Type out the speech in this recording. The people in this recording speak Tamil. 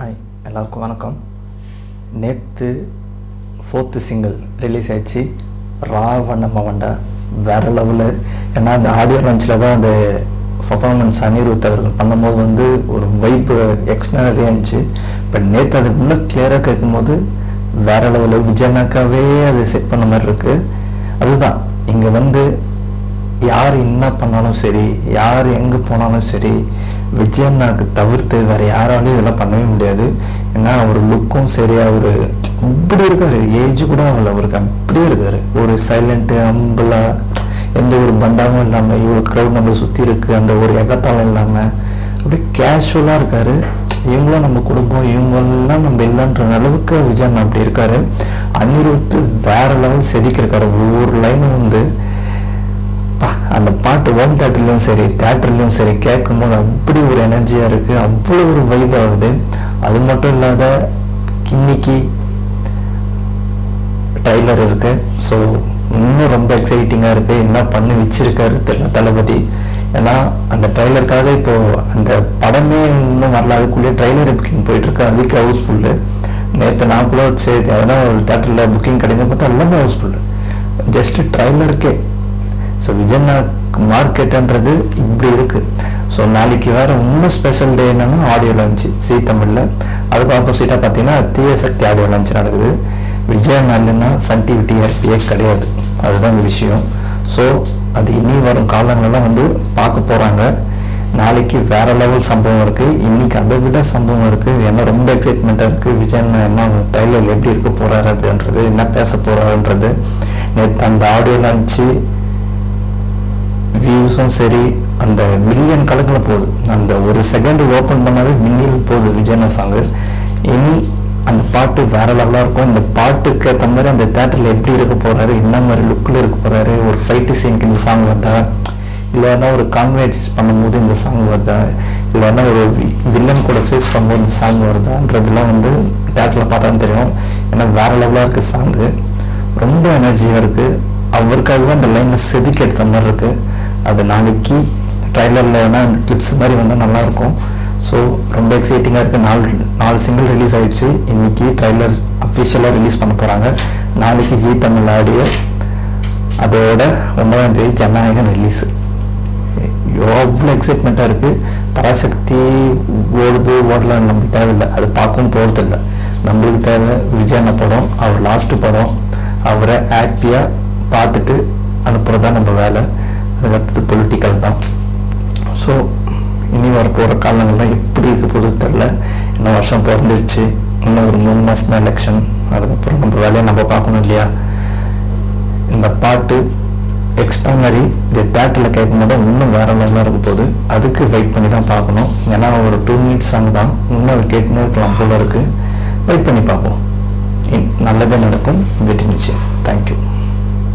ஹாய் எல்லாருக்கும் வணக்கம். நேற்று ஃபோர்த்து சிங்கிள் ரிலீஸ் ஆயிடுச்சு. ராவண மவண்டா. வேறு லெவலு ஏன்னா அந்த ஆடியோ லான்ச்சில் தான் அந்த பர்ஃபார்மன்ஸ் அனிருத் அவர்கள் பண்ணும்போது வந்து ஒரு வைப்பு எக்ஸ்ட்ரானரியாக இருந்துச்சு. பட் நேற்று அது முன்னே கிளியராக கேட்கும்போது வேறு லெவலில் விஜயனாக்காவே அது செட் பண்ண மாதிரி இருக்குது அதுதான். இங்கே வந்து யார் என்ன பண்ணாலும் சரி யார் எங்கே போனாலும் சரி விஜய் விஜயண்ணாக்கு தவிர்த்து வேறு யாராலையும் இதெல்லாம் பண்ணவே முடியாது. ஏன்னா அவர் லுக்கும் சரி அவர் அப்படி இருக்காரு. ஏஜ் கூட ஆகல அவருக்கு அப்படியே இருக்காரு. ஒரு சைலண்ட்டு அம்பலா எந்த ஒரு பண்டாமும் இல்லாமல் இவ்வளோ க்ரௌட் நம்மளை சுற்றி இருக்கு அந்த ஒரு எகத்தாலும் இல்லாமல் அப்படியே கேஷுவலாக இருக்காரு. இவங்களாம் நம்ம குடும்பம் இவங்கெல்லாம் நம்ம இல்லைன்ற அளவுக்கு விஜயன் அப்படி இருக்காரு. அனிருத்து வேற லெவல் செதுக்கியிருக்காரு. ஒவ்வொரு லைனும் வந்து அந்த பாட்டு ஹோம் தேட்டர்லையும் சரி தேட்டர்லையும் சரி கேட்கும்போது அப்படி ஒரு எனர்ஜியாக இருக்குது அவ்வளோ ஒரு வைப் ஆகுது அது மட்டும் இல்லாத இன்னைக்கு ட்ரைலர் இருக்கு. ஸோ இன்னும் ரொம்ப எக்ஸைட்டிங்காக இருக்குது என்ன பண்ணி வச்சிருக்காரு தெரியல தளபதி. ஏன்னா அந்த ட்ரைலருக்காக இப்போ அந்த படமே இன்னும் வரல. அதுக்குள்ளேயே ட்ரைலர் புக்கிங் போயிட்டு இருக்கு அதுக்கு ஹவுஸ்ஃபுல்லு நேற்று நான் கூட சரி எதனா ஒரு தேட்டரில் புக்கிங் கிடைக்கும் பார்த்தா எல்லாமே ஹவுஸ்ஃபுல்லு ஜஸ்ட் ட்ரைலருக்கே ஸோ விஜய்னா மார்க்கெட்டுன்றது இப்படி இருக்குது ஸோ நாளைக்கு வேறு இன்னும் ஸ்பெஷல் டே என்னென்னா ஆடியோ லான்ச்சு சீ தமிழில் அதுக்கு ஆப்போசிட்டாக பார்த்தீங்கன்னா தீய சக்தி ஆடியோ லான்ச் நடக்குது. விஜய் நாள்னா சன் டிவி டிஎஸ்பியே கிடையாது. அதுதான் இந்த விஷயம். ஸோ அது இனி வரும் காலங்கள்லாம் வந்து பார்க்க போகிறாங்க நாளைக்கு வேற லெவல் சம்பவம் இருக்குது இன்னைக்கு அதை விட சம்பவம் இருக்குது ஏன்னா ரொம்ப எக்ஸைட்மெண்ட்டாக இருக்குது விஜய் என்ன டைலர் எப்படி இருக்க போகிறாரு அப்படின்றது என்ன பேச போகிறாருன்றது நேற்று அந்த ஆடியோ லான்ச்சு வியூஸும் சரி அந்த மில்லியன் கணக்கில் போகுது. அந்த ஒரு செகண்ட் ஓப்பன் பண்ணாவே மில்லியன் போகுது விஜயனா சாங்கு இனி அந்த பாட்டு வேற லெவலாக இருக்கும். இந்த பாட்டுக்கு ஏற்ற மாதிரி அந்த தேட்டரில் எப்படி இருக்க போகிறாரு என்ன மாதிரி லுக்கில் இருக்க போகிறாரு ஒரு ஃபைட்டு சீனுக்கு இந்த சாங் வருதா? இல்லைன்னா ஒரு கான்வெர்ட்ஸ் பண்ணும்போது இந்த சாங் வருதா? இல்லைன்னா ஒரு வில்லன் கூட ஃபேஸ் பண்ணும்போது இந்த சாங் வருதான்றதுலாம் வந்து தேட்டரில் பார்த்தா தெரியும். ஏன்னா வேற லெவலாக இருக்குது சாங்கு ரொம்ப எனர்ஜியாக இருக்குது அவருக்காகவே அந்த லைனில் செதுக்கி எடுத்த மாதிரி இருக்குது அது நாளைக்கு ட்ரைலரில் வேணால் அந்த கிளிப்ஸ் மாதிரி வந்தால் நல்லாயிருக்கும். ஸோ ரொம்ப எக்ஸைட்டிங்காக இருக்குது நாலு நாலு சிங்கிள் ரிலீஸ் ஆகிடுச்சு இன்றைக்கி ட்ரைலர் அஃபிஷியலாக ரிலீஸ் பண்ண போகிறாங்க நாளைக்கு ஜி தமிழ் ஆடியோ. அதோட ஒன்பதாம் தேதி ஜனநாயகன் ரிலீஸு எவ்வளோ எக்ஸைட்மெண்ட்டாக இருக்குது பராசக்தி ஓடுது ஓடலாம் நம்மளுக்கு தேவையில்லை. அது பார்க்கவும் போகிறதில்ல நம்மளுக்கு தேவை விஜயான படம் அவர் லாஸ்ட்டு படம். அவரை ஹாப்பியாக பார்த்துட்டு அனுப்புகிறது தான் நம்ம வேலை. அடுத்தது பொலிட்டிக்கல் தான். ஸோ இனி வர போகிற காலங்கள்லாம் எப்படி இருக்க போகுது தெரில இன்னும் வருஷம் பிறந்துருச்சு. இன்னும் ஒரு மூணு மாதம் தான் எலெக்ஷன் அதுக்கப்புறம் நம்ம வேலையை நம்ம பார்க்கணும் இல்லையா? இந்த பாட்டு எக்ஸ்ட்ரா மாதிரி இந்த தேட்டரில் கேட்கும் போது இன்னும் வேற தான் இருக்க போகுது. அதுக்கு வெயிட் பண்ணி தான் பார்க்கணும். ஏன்னா ஒரு டூ மினிட்ஸ் சாங் தான். இன்னும் கேட்டுனே இருக்கலாம் போல இருக்குது வெயிட் பண்ணி பார்ப்போம். நல்லதே நடக்கும். வெற்றி நிச்சயம். தேங்க்யூ